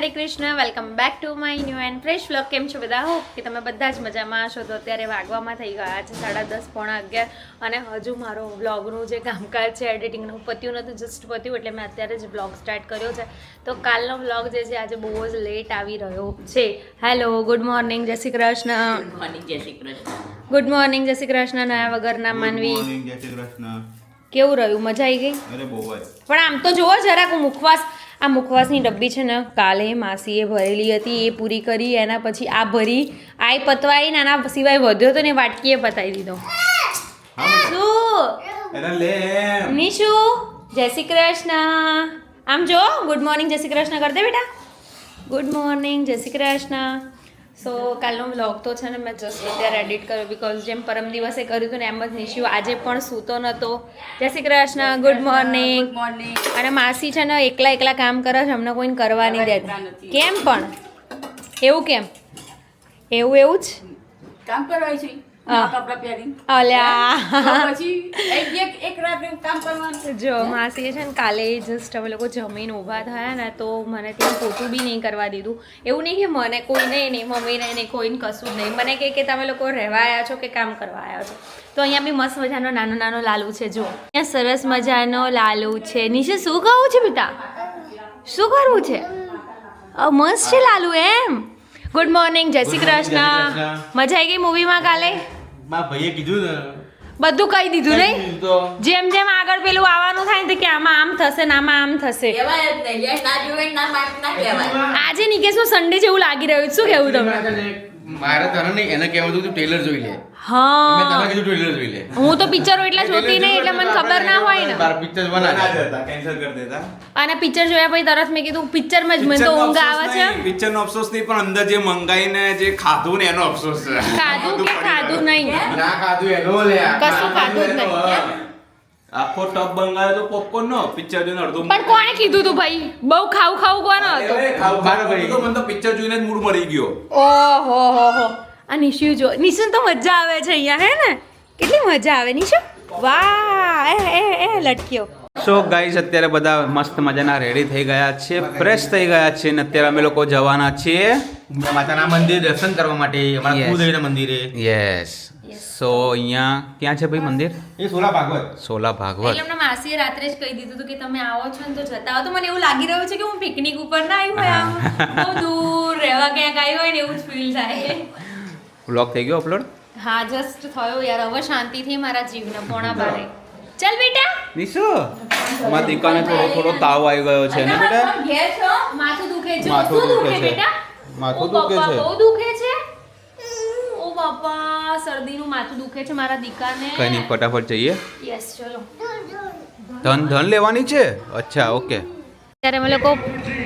Hare Krishna welcome back to my new and fresh vlog કેમ છો બધા? હો કે તમે બધા જ મજામાં હશો. તો અત્યારે વાગવામાં થઈ ગયા છે સાડા દસ પોણા અગિયાર અને હજુ મારો વ્લોગનું જે કામકાજ છે એડિટિંગનું પત્યું નથી જસ્ટ પત્યું એટલે મેં અત્યારે જ વ્લોગ સ્ટાર્ટ કર્યો છે. તો કાલનો વ્લોગ જે છે આજે બહુ જ લેટ આવી રહ્યો છે. હેલો ગુડ મોર્નિંગ જય શ્રી કૃષ્ણ. મોર્નિંગ જય શ્રી કૃષ્ણ. ગુડ મોર્નિંગ જય શ્રી કૃષ્ણ નયા વગરના માનવી. જય શ્રી કૃષ્ણ. કેવું રહ્યું? મજા આવી ગઈ? અરે બહુ પણ આમ તો જુઓ જરાક મુખવાસ આ મુખવાસની ડબ્બી છે ને કાલે માસીએ ભરેલી હતી એ પૂરી કરી એના પછી આ ભરી આ પતવાઈ ને આના સિવાય વધ્યો તો ને વાટકીએ પતાવી દીધો. શું. નિશુ જય શ્રી કૃષ્ણ. આમ જો ગુડ મોર્નિંગ જય શ્રી કૃષ્ણ કર દે બેટા. ગુડ મોર્નિંગ જય શ્રી કૃષ્ણ. સો કાલનો વ્લોગ તો છે ને મેં જસ્ટ અત્યારે એડિટ કર્યો બિકોઝ જેમ પરમ દિવસે કર્યું હતું ને એમ જ નિશુ આજે પણ સૂતો નહોતો Jai Shri Krishna good morning morning અને માસી છે ને એકલા એકલા કામ કરે છે અમને કોઈને કરવા નહીં દેતા. કેમ પણ? એવું કેમ? એવું એવું જ? કામ કરવા છે. હા. અલ્યા. તો પછી એક એક એક રાત એવું કામ કરવાનું. જો માસીએ છે ને કાલે જસ્ટ અમે લોકો જમીન ઊભા થયા ને તો મને ત્યાં પોતું બી નહીં કરવા દીધું. એવું નહીં કે મને કોઈને નહીં મમ્મીને નહીં કોઈને કશું જ નહીં. મને કહે કે તમે લોકો રહેવા આવ્યા છો કે કામ કરવા આવ્યા છો? તો અહીંયા બી મસ્ત મજાનો નાનો નાનો લાલુ છે જો અહીંયા સરસ મજાનો લાલુ છે. નીચે શું કહું છે બેટા શું કરવું છે? મસ્ત છે લાલુ એમ. ગુડ મોર્નિંગ જય શ્રી કૃષ્ણ. મજા આવી ગઈ મૂવીમાં કાલે? મારા ભાઈએ કીધું ને બધું કહી દીધું નહીં? જેમ જેમ આગળ પેલું આવવાનું થાય ને કે આમાં આમ થશે ને આમાં આમ થશે. આજે જ નહીં. એ ના જોવે ના માર ના કહેવાય. આજે નિકેશનું સન્ડે જેવું લાગી રહ્યું છે. શું કેવું તમને? મારે તને નહીં એને કહેવું હતું તું ટ્રેલર જોઈ લે. મેં તને કીધું ટ્રેલર જોઈ લે. હું તો પિક્ચરો એટલા જોતી નહીં એટલે મને ખબર ના હોય ને. બાર પિક્ચર બના જ હતા કેન્સલ કરી દેતા. અને પિક્ચર જોયા પછી તરત મેં કીધું પિક્ચરમાં જ મને તો ઊંઘ આવે છે. પિક્ચર નો અફસોસ નહીં પણ અંદર જે મંગાઈને જે ખાધું ને એનો અફસોસ છે. ખાધું કે ખાધું નહીં? ના ખાધું એનો લે કશું ખાધું જ નહીં. આખો ટબ બંગાયો તો પોપકોર્ન નો પિક્ચર જોઈને અડધો પણ કોણે કીધું તું ભાઈ? બહુ ખાવ ખાવ કોણ હતો? અરે, ખાવ મારો ભાઈ. તો મને તો પિક્ચર જોઈને જ મૂડ મરી ગયો. ઓહો હો હો. આ નિશુ જો નિશુ તો મજા આવે છે અહીંયા હે ને? કેટલી મજા આવે નિશુ? વાહ એ એ એ લટક્યો. સો ગાઈઝ અત્યારે બધા મસ્ત મજાના રેડી થઈ ગયા છે ફ્રેશ થઈ ગયા છે ને અત્યારે અમે લોકો જવાના છીએ. માતાના મંદિર દર્શન કરવા માટે અમારા કુળદેવીના મંદિરે. યસ સો અહીંયા ક્યાં છે ભાઈ મંદિર? એ સોલા ભાગવત. સોલા ભાગવત. એટલે એમના માસીએ રાત્રે જ કહી દીધું હતું કે તમે આવો છો ને તો જતા આવો. તો મને એવું લાગી રહ્યું છે કે હું પિકનિક ઉપર ના આવી હોય આમ. બહુ દૂર રહેવા ક્યાંક આવી હોય ને એવું જ ફીલ થાય. વ્લોગ થઈ ગયો અપલોડ હા જસ્ટ થયો યાર. હવે શાંતિથી મારા જીવના પોણા બારે. ચાલ બેટા. નિશુ મારા દીકાને થોડો થોડો તાવ આવી ગયો છે ને બેટા? ઘેર છો? માથું દુખે છે. માથું દુખે છે. બેટા? માથું દુખે છે. બહુ દુખે છે? બાપા શરદીનું માથું દુખે છે મારા દીકરાને કઈ નહીં ફટાફટ જઈએ. યસ ચલો. ધન ધન લેવાની છે? અચ્છા ઓકે. ત્યારે અમે લોકો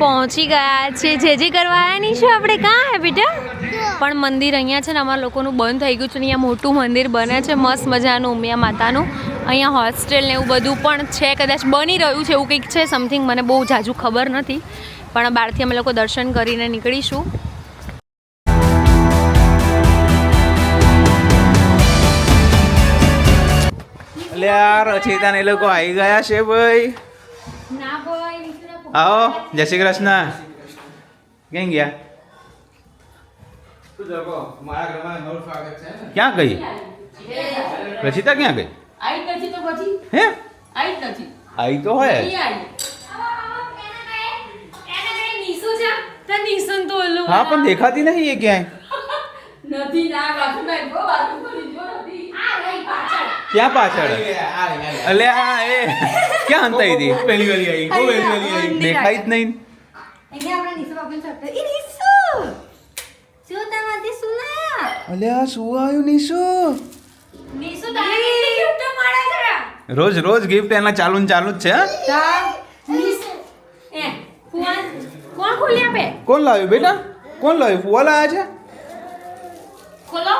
પહોંચી ગયા છે જે જે કરવા આવ્યા નહીં છે આપણે? કાં બેટા? પણ મંદિર અહીંયા છે ને અમારા લોકોનું બંધ થઈ ગયું છે ને અહીંયા મોટું મંદિર બને છે મસ્ત મજાનું ઉમિયા માતાનું. અહીંયા હોસ્ટેલ ને એવું બધું પણ છે કદાચ બની રહ્યું છે એવું કંઈક છે સમથિંગ મને બહુ જાજુ ખબર નથી. પણ બહારથી અમે લોકો દર્શન કરીને નીકળીશું. એટલે યાર રચિતા એ લોકો આવી ગયા છે ભાઈ. આવો જય શ્રી કૃષ્ણ. કેમ ગયા? મારા ઘરમાં નવું સ્વાગત છે ને. ક્યાં ગઈ? રચિતા ક્યાં ગઈ? આઈ જ નથી તો પછી? હે? આઈ આવી તો હોય હા પણ દેખાતી નહીં એ ક્યાંય. નથી ના બાથરૂમ નથી ક્યાં પાછળ? અલે આ એ. ક્યાં હંતાઈ હતી? પહેલી વાલી આવી કો પહેલી વાલી આવી. દેખાઈ જ નહીં. અલે આ શું આવ્યું નિશુ? રોજ રોજ ગિફ્ટ એના ચાલુ ને ચાલુ જ છે હા? કોણ ખોલી આપે? કોણ લાવ્યું બેટા? કોણ લાવ્યું? ફુવા લાવ્યા છે? ખોલો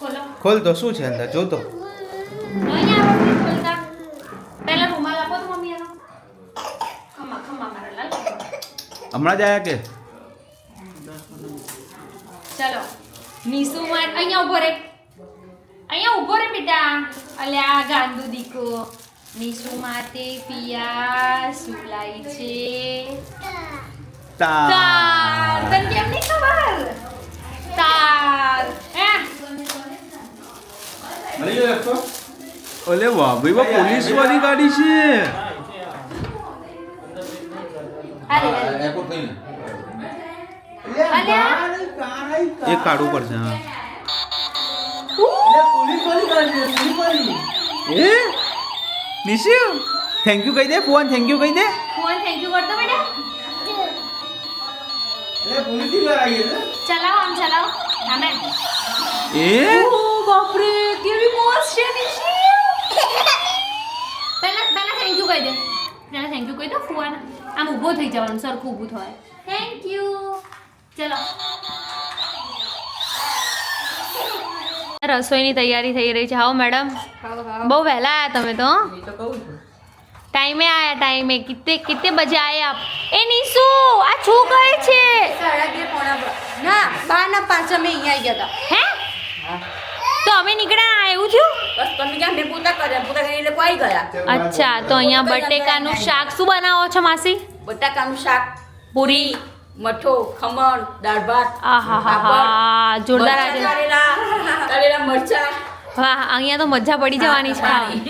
ખોલો. ખોલ તો શું છે અંદર? જોતો અહીંયા હમણાં જ આવ્યા કે? ચલો. નીસુ માં અહીંયા ઊભો રે. અહીંયા ઊભો રે બેટા. અલ્યા ગાંધુ દીકો નીસુ માતે પિયા સુલાઈ છે. તાર. તને કેમ નહીં ખબર? તાર. ઓલે વાહ ભાઈ પોલીસ વાળી ગાડી છે. એરપોર્ટ થઈને એ કાઢવું પડશે હા એ નિશુ થેન્ક યુ કહી દે ફોન થેન્ક યુ કહી દે ફોન થેન્ક યુ કરતો બેટા એટલે પોલીસથી આવી છે ચલાવો આમ ચલાવો આમે એ ઓ બાપરે કેવી મસ્ત છે નિશી પહેલા પહેલા થેન્ક યુ કહી દે પહેલા થેન્ક યુ કહી દો ફુવાને આમ ઊભો થઈ જવાનું સરખું ઊભું થવાય. થેન્ક યુ ચલો. રસોઈની તૈયારી થઈ રહી છે. હાઓ મેડમ? બહુ વહેલા આવ્યા તમે તો ટાઈમે આયા ટાઈમે. કિતે કિત્તે બજે આયા આપ? એ નીસુ આ શું કરે છે. ના બાર ના પાંચ અમે અહીંયા આવી ગયા હે? તો અમે નીકળ્યા એવું થયું? બસ તમે ક્યાં મેં પૂતા કર્યા? પૂતા કરીને લોકો આવી ગયા. અચ્છા તો અહીંયા બટેકાનું શાક શું બનાવો છો માસી? બટાકાનું શાક પૂરી મઠો ખમણ દાળ ભાત આહાહાહા, જોરદાર આજે. તળેલા તળેલા મરચા. વાહ અહીંયા તો મજા પડી જવાની છે. ખાવાની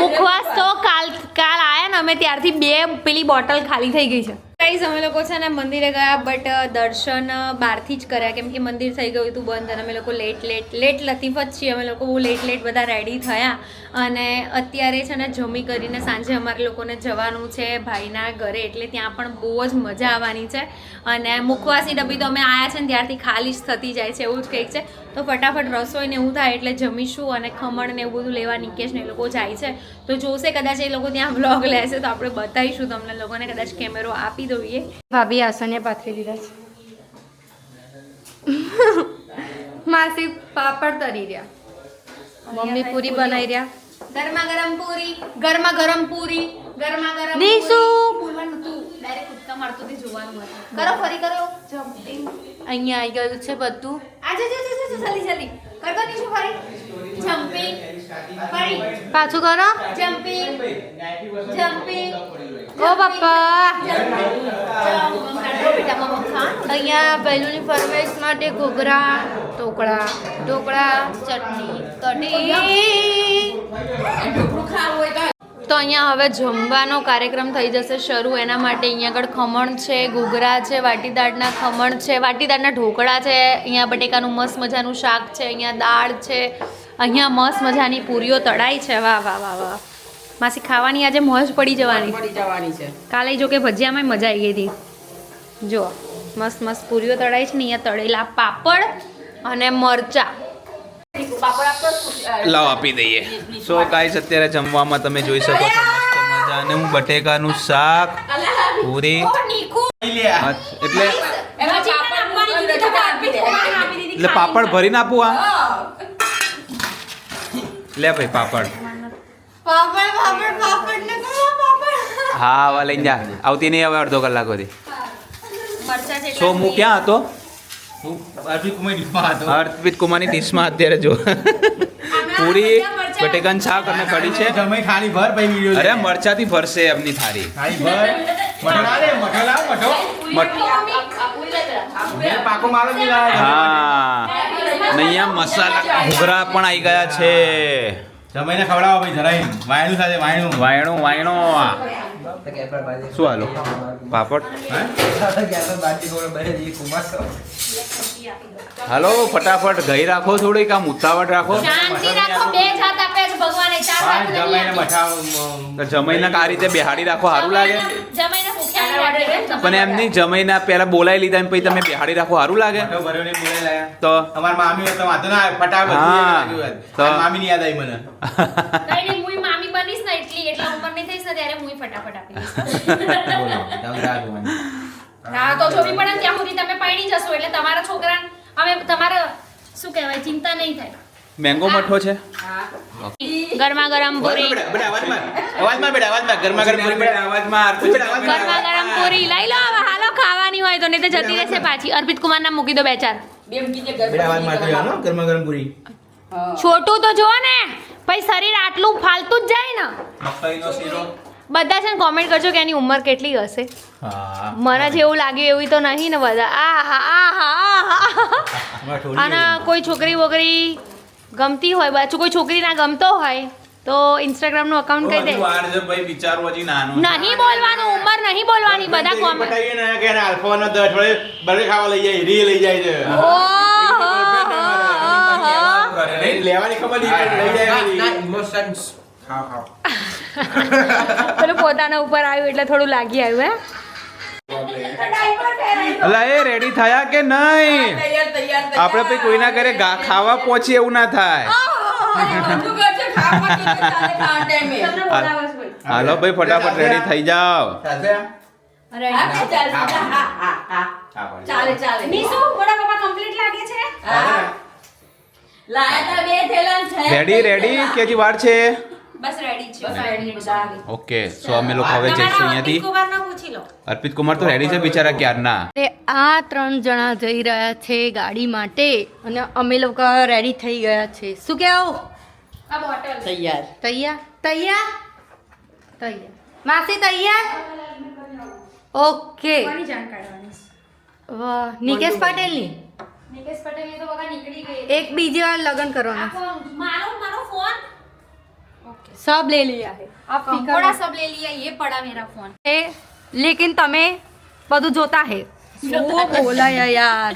મુખવાસ તો કાલ કાલ આયા ને અમે ત્યારથી બે પેલી બોટલ ખાલી થઈ ગઈ છે. ગાઈઝ અમે લોકો છે ને મંદિરે ગયા બટ દર્શન બહારથી જ કર્યા. કેમ કે મંદિર થઈ ગયું હતું બંધ અને અમે લોકો લેટ લેટ લેટ લતીફ જ છીએ. અમે લોકો બહુ લેટ લેટ બધા રેડી થયા. અને અત્યારે છે ને જમી કરીને સાંજે અમારે લોકોને જવાનું છે ભાઈના ઘરે, એટલે ત્યાં પણ બહુ જ મજા આવવાની છે. અને મુખવાસી ડબ્બી તો અમે આવ્યા છે ને ત્યારથી ખાલી જ થતી જાય છે, એવું જ કંઈક છે. તો ફટાફટ રસોઈ ને એવું થાય એટલે જમીશું અને ખમણ ને એવું બધું લેવા નિકેશ ને એ લોકો જાય છે. તો જોશે કદાચ એ લોકો ત્યાં વ્લોગ લેશે તો આપણે બતાવીશું તમને લોકોને કદાચ કેમેરો આપી દઈએ. ભાભી આસને પાથરી દીધા છે. માસી પાપડ તરી રહ્યા. મમ્મી પૂરી બનાવી રહ્યા. ગરમા ગરમ પૂરી ગરમા ગરમ પૂરી ગરમા ગરમ નીસુ! બોલવાનું તું. ડાયરેક્ટ કૂદકા મારતો તે જોવાનું હતું. કરો ફરી કરો. જમ્પિંગ અહીંયા આવી ગયું છે બધું. આજે જો જો જો જલ્દી જલ્દી. કરતો નીચું ફરી. જમ્પિંગ પાછું કરો. જમ્પિંગ. જમ્પિંગ. ઓ ખાવાનું. અહીંયા પહેલુંની ફરવેશ માટે ઘૂઘરા ઢોકળા ઢોકળા ચટણી કઢી. તો અહીંયા હવે જમવાનો કાર્યક્રમ થઈ જશે શરૂ. એના માટે અહીંયા આગળ ખમણ છે ઘૂઘરા છે વાટીદાળના ખમણ છે વાટીદાળના ઢોકળા છે અહીંયા બટેકાનું મસ્ત મજાનું શાક છે અહીંયા દાળ છે અહીંયા મસ્ત મજાની પૂરીઓ તળાઈ છે. વાહ વાહ વાહ વાહ. માસી ખાવાની આજે મોજ પડી જવાની. પડી જવાની છે. કાલે જો કે ભજીયામાં મજા આવી ગઈ હતી. જો મસ્ત મસ્ત પૂરીઓ તળાઈ છે ને અહીંયા તળેલા પાપડ અને મરચા. પાપડ લાવ આપી દઈએ. સો ગાઈસ અત્યારે જમવામાં તમે જોઈ શકો છો મસ્ત મજાનું બટેકાનું શાક પૂરી. એટલે એટલે પાપડ ભરીને આપું આ લે ભાઈ પાપડ. પાપડ પાપડ પાપડ ને પાપડ. હા હવે લઈને જા. આવતી નહીં હવે અડધો કલાક સુધી. મરચા સો હું ક્યાં હતો? અર્પિત કુમારની ડીશમાં અત્યારે જો. પૂરી બટેકાનું શાક અને કઢી છે. તમે ખાલી ભર ભાઈ વિડિયો અરે મરચાથી ભરશે એમની થાળી. ખાલી ભર. મઠલા ના લે મઠો મઠો પાકો મારો હા. ને અહીંયા મસાલા ઘૂઘરા પણ આવી ગયા છે. જમાઈને ખવડાવો ભાઈ જરાય. વાયણું સાથે વાયણું. વાયણું વાયણો. શું હાલો? પાપડ? હાલો ફટાફટ ગઈ રાખો થોડીક આમ ઉતાવળ રાખો. જમાઈને આ રીતે બેહાડી રાખો સારું લાગે? પણ એમ નહીં જમાઈને પેલા બોલાવી લીધા એમ પછી તમે બેહાડી રાખો સારું લાગે? તો? અમાર મામી વાંધો ના ફટાફટ હા. તો. મામી ની યાદ આવી મને કઈ નહીં મુઈ મામી બનીશ ને એટલી એટલા ઉંમરની થઈશ ને ત્યારે હું ફટાફટ આપી. હા તો જોવી પડે ત્યાં સુધી તમે પૈણી જશો એટલે તમારા છોકરાને હવે તમારે શું કહેવાય ચિંતા નહીં થાય. મેંગો મઠો છે? ગરમા ગરમ પૂરી. અવાજમાં. અવાજમાં બેટા, અવાજમાં. ગરમા ગરમ પૂરી બેટા. અવાજમાં ગરમા ગરમ પૂરી. લઈ લો હવે હાલો ખાવાની હોય તો નહીં તો જતી રહેશે પાછી. અર્પિત કુમાર ના મૂકી દો બે ચાર. ગરમા ગરમ પૂરી. છોટું તો જો ને પછી શરીર આટલું ફાલતું જ જાય ને. મકાઈનો શીરો. બધા છે ને કોમેન્ટ કરજો કે એની ઉંમર કેટલી હશે. હા. મને જેવું લાગ્યું એવી તો નહીં ને બધા. આ હા હા આ હા. અમારે થોડી અને કોઈ છોકરી વોકરી ગમતી હોય બાજુ કોઈ છોકરી ના ગમતો હોય તો ઇન્સ્ટાગ્રામનું અકાઉન્ટ કહી દે. ભાઈ હજી નાનો નહીં બોલવાનું ઉંમર નહીં બોલવાની બધા કોમેન્ટ ને કે બર્ગર ખાવા લઈ જાય રી લઈ જાય છે. લેવાની ખબર નહીં લઈ જાય એવી. પેલું પોતાના ઉપર આવ્યું એટલે થોડું લાગી આવ્યું હે? અલા એ રેડી થયા કે નહીં? આપણે પછી કોઈના ઘરે ખાવા પહોંચી એવું ના થાય. હાલો ભાઈ ફટાફટ રેડી થઈ જાઓ. ચાલે ચાલે. નીસુ મોટા પપ્પા કમ્પ્લીટ લાગે છે? લાયા તા બે થેલા ને છે રેડી રેડી કેજી વાર છે? બસ રેડી છે. બસ રેડી છે, ઓકે સો અમે લોકો હવે જઈશું અહીંયાથી. કુમારનો પૂછી લો. અર્પિત કુમાર તો રેડી છે બિચારા ક્યારના? આ ત્રણ જણા જઈ રહ્યા છે ગાડી માટે અને અમે લોકો રેડી થઈ ગયા છે. શું કહેવું આ બોટલ તૈયાર. તૈયાર? તૈયાર? તૈયાર. માસી તૈયાર? ઓકે કોની જાણ કાઢવાની વાહ નિકેશ પાટેલની? નિકેશ પટેલની તો બગા નીકળી ગઈ. એક બીજી વાર લગ્ન કરવાનું. મારો મારો ફોન सब ले लिया है आप कंकोड़ा सब ले लिया ये पड़ा मेरा फोन है लेकिन તમે બધું જોતા હે શું બોલા યાર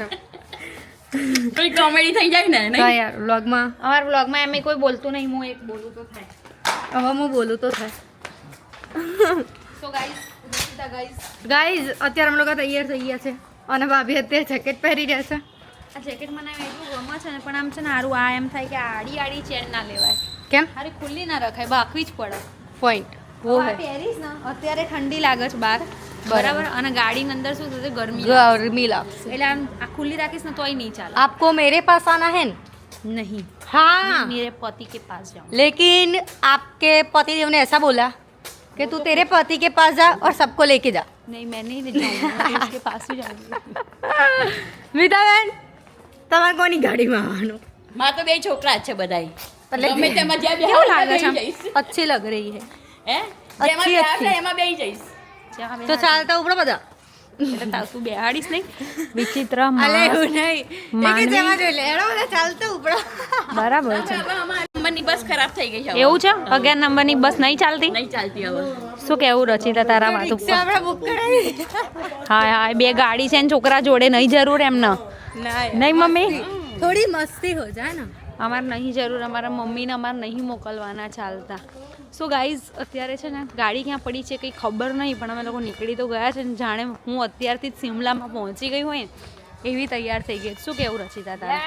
કોઈ કોમેડી થઈ જાય ને હા યાર વ્લોગમાં અમારા બ્લોગમાં એમ કોઈ બોલતું નહીં હું એક બોલું તો થાય હવે હું બોલું તો થાય સો ગાઈસ ગાઈસ ગાઈઝ અત્યારે અમે લોકો તૈયાર થઈ ગયા છે અને ભાભી અત્યારે જેકેટ પહેરી રહ્યા છે આ જેકેટ મને એટલું ગમે છે ને પણ આમ છે ને આરું આ એમ થાય કે આડી આડી ચેન ના લેવાય કેમ હારી ખુલ્લી ના રખાય બાકવી જ પડે પોઈન્ટ વો આ હે પહેરીશ ને અત્યારે ઠંડી લાગે છે બહાર બરાબર અને ગાડીની અંદર શું થશે ગરમી गर्मी लगती એટલે આમ આ ખુલ્લી રાખીશ ને તોય નહીં ચાલે आपको मेरे पास आना है નહીં हाँ मेरे पति के पास जाऊँ लेकिन आपके पति देव ने ऐसा बोला कि तू तेरे पति के पास जा और सबको लेके जा नहीं मैं नहीं जाऊँगी मैं इसके पास ही जाऊँगी વિદાબેન તમારે કોની ગાડીમાં આવવાનું? મારા તો બે છોકરા છે બધા એટલે ગમે તેમાં જ્યાં બે કેવું લાગે છે અચ્છી લગ રહી હે હે? જેમાં બે આવશે એમાં બે જઈશ. તો ચાલતા ઉપડો બધા. એવું છે. અગિયાર નંબરની બસ નહીં ચાલતી? શું કેવું રચિતા તારા વાત? ઉપર હા હા બે ગાડી છે ને છોકરા જોડે નહીં જરૂર એમને. નહીં મમ્મી? થોડી મસ્તી હો જાય ને. અમારે નહીં જરૂર અમારા મમ્મીને અમારે નહીં મોકલવાના ચાલતા. સો ગાઈઝ અત્યારે છે ને ગાડી ક્યાં પડી છે કંઈ ખબર નહીં પણ અમે લોકો નીકળી તો ગયા છે ને જાણે હું અત્યારથી જ સિમલામાં પહોંચી ગઈ હોય ને એવી તૈયાર થઈ ગઈ. શું કેવું રચિતા તારે?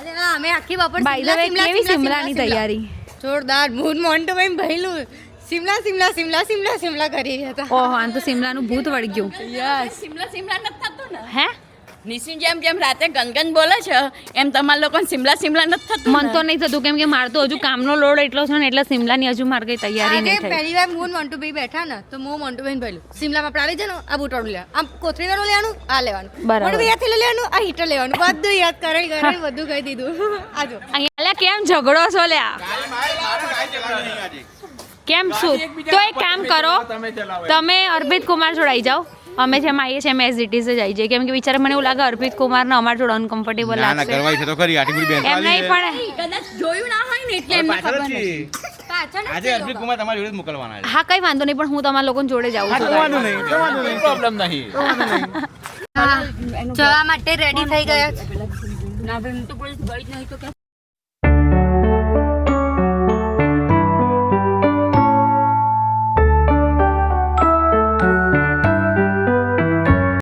અરે હા અમે આખી બપોર કેવી સિમલાની તૈયારી? જોરદાર મૂન મોન્ટો ભાઈ ભઈલું સિમલા સિમલા સિમલા સિમલા સિમલા કરી રહ્યા હતા. ઓહો આમ તો સિમલાનું ભૂત વળગ્યું. યસ સિમલા સિમલા નથી થતું ને? હે? નિશિન જેમ જેમ રાતે ગનગન બોલે છે એમ તમારા લોકોને સિમલા સિમલા નથી થતું મન તો નહીં થતું કેમ કે મારે તો હજુ કામનો લોડ એટલો છે ને એટલે સિમલાની હજુ મારે કઈ તૈયારી નહીં થઈ પહેલી વાર હું મોન્ટુ ભાઈ બેઠા ને તો હું મોન્ટુ ભાઈ ભઈલું સિમલામાં આપણે આવી જવાનું આ બુટોનું લેવાનું આમ કોથળી વાળું લેવાનું આ લેવાનું. બરાબર. ભાઈ આથી લેવાનું આ હીટર લેવાનું બધું યાદ કરે કરે બધું કહી દીધું. આજો. અહીંયા લે કેમ ઝઘડો છો લ્યા કેમ શું? તો એક કામ કરો તમે અર્પિત કુમાર જોડાઈ જાઓ. અમે જેમ આવીએ છીએ એમ એઝ ઇટ ઇઝ જ આવી જઈએ. કેમ કે બિચારા મને એવું લાગે અર્પિત કુમારને અમારા જોડે અનકમ્ફર્ટેબલ લાગે કરવાય છે તો ખરી આટલી બધી બેન એમ નહીં પણ કદાચ જોયું ના હોય ને એટલે એમને ખબર નથી. આજે અર્પિત કુમાર તમારી જોડે જ મોકલવાના છે. હા કઈ વાંધો નહીં પણ હું તમારા લોકોને જોડે જાઉં છું. પ્રોબ્લેમ નહીં જવા માટે રેડી થઈ ગયા છે. ના ભાઈ હું તો પોલીસ ગઈ જ નહીં તો કે